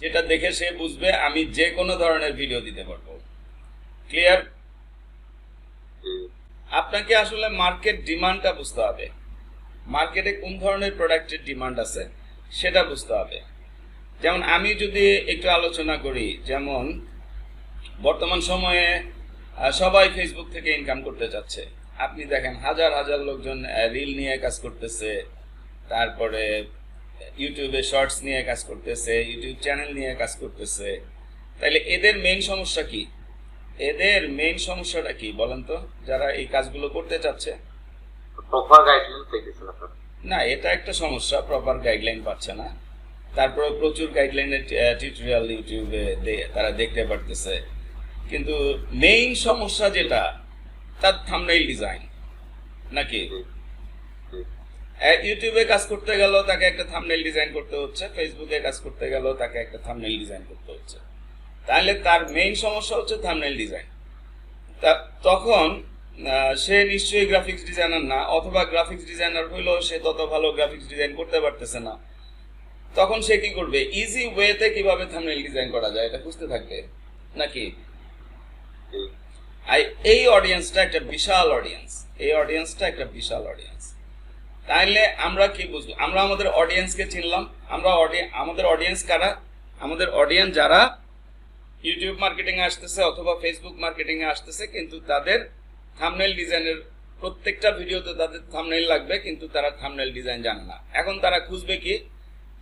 যেটা দেখে সে বুঝবে, আমি যে কোনো ধরনের ভিডিও দিতে পারব। ক্লিয়ার আপনাকে আসলে মার্কেট ডিমান্ডটা বুঝতে হবে। মার্কেটে কোন ধরনের প্রোডাক্টের ডিমান্ড আছে, সেটা বুঝতে হবে। যেমন আমি যদি একটু আলোচনা করি, যেমন বর্তমান সময়ে সবাই ফেসবুক থেকে ইনকাম করতে চাচ্ছে। আপনি দেখেন, হাজার হাজার লোকজন রিল নিয়ে কাজ করতেছে। তারপরে ইউটিউবে শর্টস নিয়ে কাজ করতেছে ইউটিউব চ্যানেল নিয়ে কাজ করতেছে। তাইলে এদের মেইন সমস্যা কি? এদের মেইন সমস্যাটা কি বলেন তো? যারা এই কাজগুলো করতে চাচ্ছে। প্রপার গাইডলাইন আপনার? না এটা একটা সমস্যা প্রপার গাইডলাইন পাচ্ছে না। তারপরে প্রচুর গাইডলাইনের টিউটোরিয়াল ইউটিউবে তারা দেখতে পারতেছে। কিন্তু মেইন সমস্যা যেটা তার থামনেইল ডিজাইন নাকি? ইউটিউবে কাজ করতে গেল, তাকে একটা থামনেল ডিজাইন করতে হচ্ছে। ফেসবুকে কাজ করতে গেল, তাকে একটা থামনেইল ডিজাইন করতে হচ্ছে। তাহলে তার মেইন সমস্যা হচ্ছে থামনেল ডিজাইন তখন সে নিশ্চয়ই গ্রাফিক্স ডিজাইনার না, অথবা গ্রাফিক্স ডিজাইনার হইলেও সে তত ভালো গ্রাফিক্স ডিজাইন করতে পারতেছে না। তখন সে কি করবে? ইজি ওয়েতে কীভাবে থামনেইল ডিজাইন করা যায়, এটা বুঝতে থাকবে। নাকি? এই অডিয়েন্সটা একটা বিশাল অডিয়েন্স এই অডিয়েন্সটা একটা বিশাল অডিয়েন্স তাইলে আমরা কি বুঝব? আমরা আমাদের অডিয়েন্সকে চিনলাম। আমরা আমাদের অডিয়েন্স কারা? আমাদের অডিয়েন্স যারা ইউটিউব মার্কেটিং এ আসতেছে অথবা ফেসবুক মার্কেটিং এ আসতেছে, কিন্তু তাদের থামনেল ডিজাইনের প্রত্যেকটা ভিডিওতে তাদের থামনেল লাগবে, কিন্তু তারা থামনেল ডিজাইন জানে না। এখন তারা খুঁজবে কি?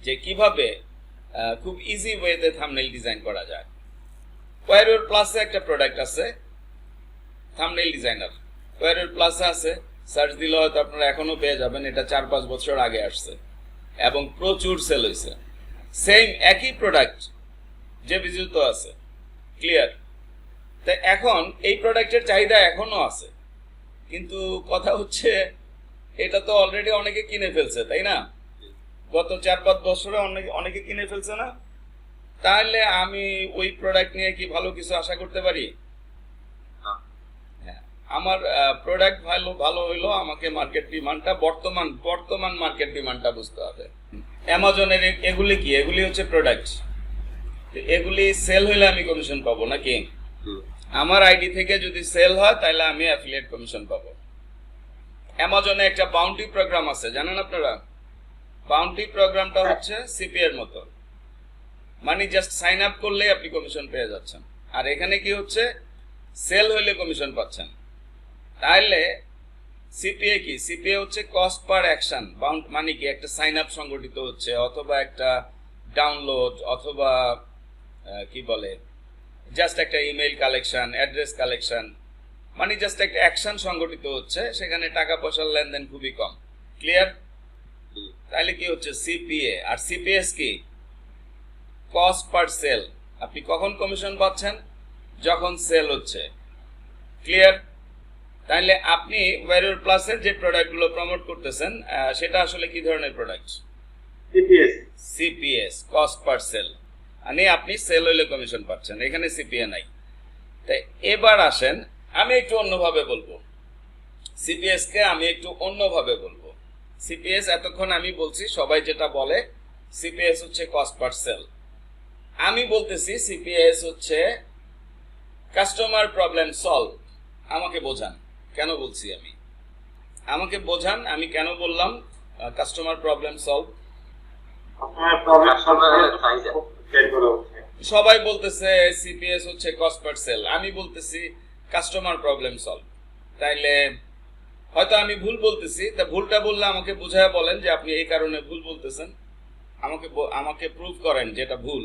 যে কীভাবে খুব ইজি ওয়েতে থামনেল ডিজাইন করা যায়। ওয়ারওয়ার প্লাসে একটা প্রোডাক্ট আছে থামনেল ডিজাইনার ওয়ারওয়ার প্লাসে আছে সার্চ দিলে হয়তো আপনারা এখনও পেয়ে যাবেন, এটা চার পাঁচ বছর আগে আসছে। এবং প্রচুর সেল হয়েছে সেম একই প্রোডাক্ট যে বিজিত আছে। ক্লিয়ার তাই এখন এই প্রোডাক্টের চাহিদা এখনও আছে। কিন্তু কথা হচ্ছে, এটা তো অলরেডি অনেকে কিনে ফেলছে, তাই না? গত চার পাঁচ বছরে অনেকে অনেকে কিনে ফেলছে না? তাহলে আমি ওই প্রোডাক্ট নিয়ে কি ভালো কিছু আশা করতে পারি? আমার প্রোডাক্ট ভালো ভালো হইল আমাকে মার্কেট ডিমান্ডটা বর্তমান বর্তমান মার্কেট ডিমান্ডটা বুঝতে হবে। অ্যামাজনের এগুলি কি? এগুলি হচ্ছে প্রোডাক্ট এগুলি সেল হইলে আমি কমিশন পাবো নাকি? আমার আইডি থেকে যদি সেল হয় তাহলে আমি অ্যাফিলিয়েট কমিশন পাবো। অ্যামাজনে একটা বাউন্টি প্রোগ্রাম আছে জানেন আপনারা? বাউন্টি প্রোগ্রামটা হচ্ছে সিপি এর মতো। মানে জাস্ট সাইন আপ করলেই আপনি কমিশন পেয়ে যাচ্ছেন। আর এখানে কি হচ্ছে? সেল হইলে কমিশন পাচ্ছেন। তাহলে সিপিএ কি? সিপিএ হচ্ছে কস্ট পার অ্যাকশন বাউন্ড মানে কি? একটা সাইন আপ সংগঠিত হচ্ছে, অথবা একটা ডাউনলোড অথবা কি বলে? জাস্ট একটা ইমেল কালেকশন অ্যাড্রেস কালেকশন মানে জাস্ট একটা অ্যাকশন সংগঠিত হচ্ছে, সেখানে টাকা পয়সার লেনদেন খুবই কম। ক্লিয়ার তাহলে কি হচ্ছে? সিপিএ আর সিপিএস কি? কস্ট পার সেল আপনি কখন কমিশন পাচ্ছেন? যখন সেল হচ্ছে। ক্লিয়ার তাহলে আপনি ওয়ারিয়র প্লাসের যে প্রোডাক্টগুলো প্রমোট করতেছেন সেটা আসলে কি ধরনের product CPS CPS cost per sale মানে আপনি সেল হইলে কমিশন পাচ্ছেন এখানে সিপিএ নাই। তাই এবার আসেন আমি একটু অন্যভাবে বলব। সিপিএস কে আমি একটু অন্যভাবে বলব। সিপিএস এতক্ষণ আমি বলছি সবাই যেটা বলে সিপিএস হচ্ছে কস্ট পার সেল আমি বলতেছি সিপিএস হচ্ছে কাস্টমার প্রবলেম সলভ আমাকে বোঝান। কেন বলছি আমি? আমাকে বোঝান আমি কেন বললাম কাস্টমার প্রবলেম সলভ সবাই বলতেছে সিপিএস হচ্ছে কস্ট পার সেল আমি বলতেছি কাস্টমার প্রবলেম সলভ তাইলে হয়তো আমি ভুল বলতেছি তা ভুলটা বললে আমাকে বুঝায় বলেন যে আপনি এই কারণে ভুল বলতেছেন। আমাকে আমাকে প্রুভ করেন যেটা ভুল।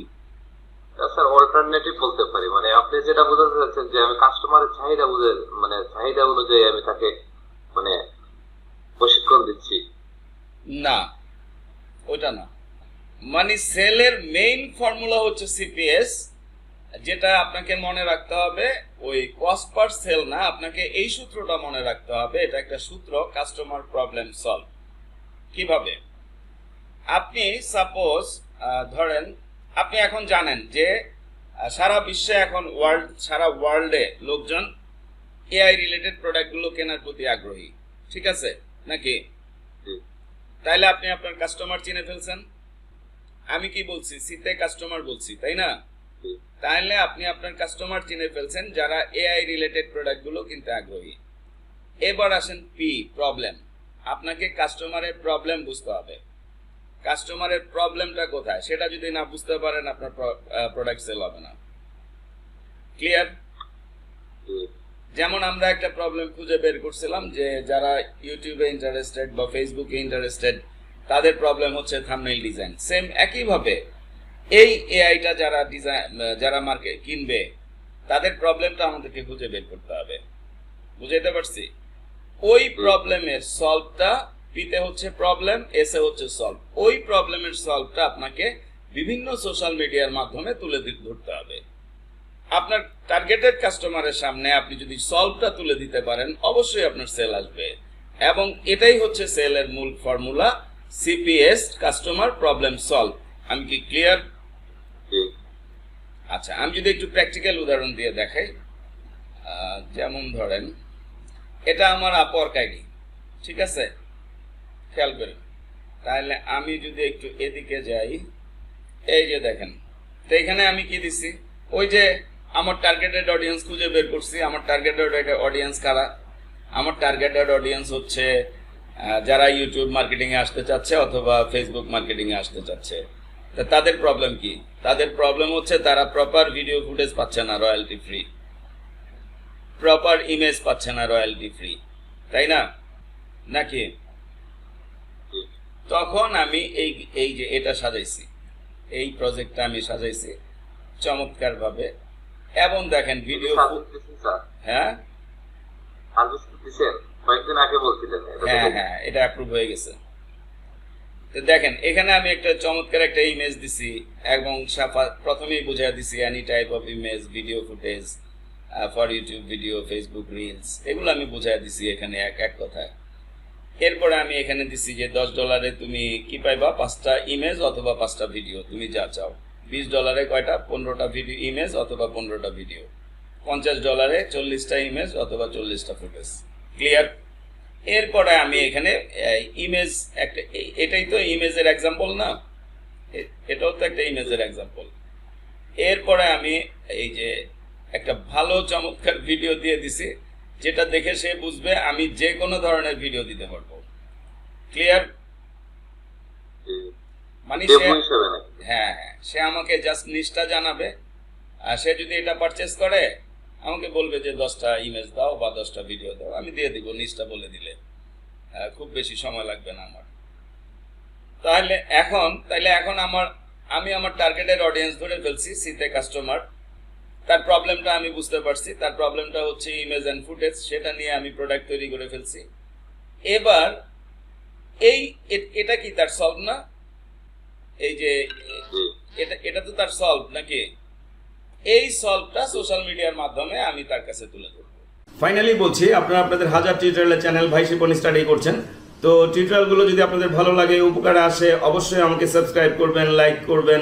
স্যার অল্টারনেটিভ বলতে পারি। মানে আপনি যেটা বোঝাতে চাচ্ছেন যে আমি কাস্টমারের চাহিদা বুঝে মানে চাহিদা অনুযায়ী আমি তাকে মানে প্রশিক্ষণ দিচ্ছি। না, ওইটা না। মানে সেলের মেইন ফর্মুলা হচ্ছে সিপিএস যেটা আপনাকে মনে রাখতে হবে, ওই কস্ট পার সেল না, আপনাকে এই সূত্রটা মনে রাখতে হবে, এটা একটা সূত্র কাস্টমার প্রবলেম সলভ কীভাবে? আপনি সাপোজ ধরেন আপনি এখন জানেন যে সারা বিশ্বে এখন ওয়ার্ল্ড সারা ওয়ার্ল্ডে লোকজন এআই রিলেটেড প্রোডাক্টগুলো কেনার প্রতি আগ্রহী। ঠিক আছে? নাকি? তাইলে আপনি আপনার কাস্টমার চিনে ফেলছেন। আমি কি বলছি? সিতে কাস্টমার বলছি তাই না? তাহলে আপনি আপনার কাস্টমার চিনে ফেলছেন যারা এআই রিলেটেড প্রোডাক্টগুলো কিনতে আগ্রহী। এবার আসেন পি প্রবলেম আপনাকে কাস্টমারের প্রবলেম বুঝতে হবে। কাস্টমারের প্রবলেমটা কোথায়? সেটা যদি না বুঝতে পারেন আপনার প্রোডাক্ট সেল হবে না। ক্লিয়ার যেমন আমরা একটা প্রবলেম খুঁজে বের করছিলাম যে যারা ইউটিউবে ইন্টারেস্টেড বা ফেসবুকে ইন্টারেস্টেড তাদের প্রবলেম হচ্ছে থাম্বনেইল ডিজাইন সেম একইভাবে এই এআইটা যারা ডিজাইন যারা মার্কেট কিনবে তাদের প্রবলেমটা আমাদেরকে খুঁজে বের করতে হবে। বুঝাইতে পারছি? ওই প্রবলেমের সলভটা পিতে হচ্ছে প্রবলেম এসে হচ্ছে সলভ ওই প্রবলেমের সলভটা আপনাকে বিভিন্ন সোশ্যাল মিডিয়ার মাধ্যমে তুলে ধরতে হবে। আপনার টার্গেটেড কাস্টমারের সামনে আপনি যদি সলভটা তুলে দিতে পারেন, অবশ্যই আপনার সেল আসবে। এবং এটাই হচ্ছে সেলের মূল formula CPS customer problem solve আমি কি ক্লিয়ার আচ্ছা আমি যদি একটু প্র্যাকটিক্যাল উদাহরণ দিয়ে দেখাই। যেমন ধরেন, এটা আমার আপওয়ার্ক আইডি ঠিক আছে? খেয়াল করেন তাহলে আমি যদি একটু এদিকে যাই, এই যে দেখেন, তো এখানে আমি কি দিছি? ওই যে আমার টার্গেটেড অডিয়েন্স খুঁজে বের করছি। আমার টার্গেটেড অডিয়েন্স কারা? আমার টার্গেটেড অডিয়েন্স হচ্ছে যারা ইউটিউব মার্কেটিং এ আসতে চাচ্ছে অথবা ফেসবুক মার্কেটিং এ আসতে চাচ্ছে। তা তাদের প্রবলেম কি? তাদের প্রবলেম হচ্ছে তারা প্রপার ভিডিও ফুটেজ পাচ্ছে না রয়্যালটি ফ্রি প্রপার ইমেজ পাচ্ছে না রয়্যালটি ফ্রি তাই না? নাকি? তখন আমি এই এই যে এটা সাজাইছি এই প্রজেক্টটা আমি সাজাইছি চমৎকার ভাবে এবং দেখেন ভিডিও হ্যাঁ? কয়েকদিন আগে বলছিলেন হ্যাঁ হ্যাঁ এটা অ্যাপ্রুভ হয়ে গেছে। তো দেখেন এখানে আমি একটা চমৎকার একটা ইমেজ দিছি এবং সাফা- প্রথমেই বুঝিয়ে দিছি any type of image video footage for YouTube video Facebook reels এগুলো আমি বুঝিয়ে দিছি এখানে এক এক কথায়। এরপরে আমি এখানে দিছি যে দশ ডলারে তুমি কি পাইবা? পাঁচটা ইমেজ অথবা পাঁচটা ভিডিও তুমি যা চাও। বিশ ডলারে কয়টা? পনেরোটা ভিডিও ইমেজ অথবা পনেরোটা ভিডিও পঞ্চাশ ডলারে চল্লিশটা ইমেজ অথবা চল্লিশটা ফুটেজ ক্লিয়ার এরপরে আমি এখানে ইমেজ একটা এটাই তো ইমেজের এক্সাম্পল না? এটাও তো একটা ইমেজের এক্সাম্পল এরপরে আমি এই যে একটা ভালো চমৎকার ভিডিও দিয়ে দিছি। যেটা দেখে সে বুঝবে আমি যে কোনো ধরনের ভিডিও দিতে পারব। ক্লিয়ার মানে সে হ্যাঁ হ্যাঁ। সে আমাকে জাস্ট নিষ্ঠা জানাবে আর সে যদি এটা পারচেস করে আমাকে বলবে যে দশটা ইমেজ দাও বা দশটা ভিডিও দাও। আমি দিয়ে দিব নিচটা বলে দিলে। খুব বেশি সময় লাগবে না আমার। তাহলে এখন তাহলে এখন আমার আমি আমার টার্গেটের অডিয়েন্স ধরে ফেলছি সিতে কাস্টমার তার প্রবলেমটা আমি বুঝতে পারছি। তার প্রবলেমটা হচ্ছে ইমেজ অ্যান্ড ফুটেজ সেটা নিয়ে আমি প্রোডাক্ট তৈরি করে ফেলছি। এবার এই এটা কি তার সলভ না? এই যে, এটা এটা তো তার সলভ নাকি? এই সলভটা সোশ্যাল মিডিয়ার মাধ্যমে আমি তার কাছে তুলে ধরবো। ফাইনালি বলছি, আপনারা আপনাদের হাজার টিউটোরিয়ালের চ্যানেল ভাই শিপন স্টাডি করছেন। তো টিউটোরিয়ালগুলো যদি আপনাদের ভালো লাগে, উপকারে আসে, অবশ্যই আমাকে সাবস্ক্রাইব করবেন লাইক করবেন।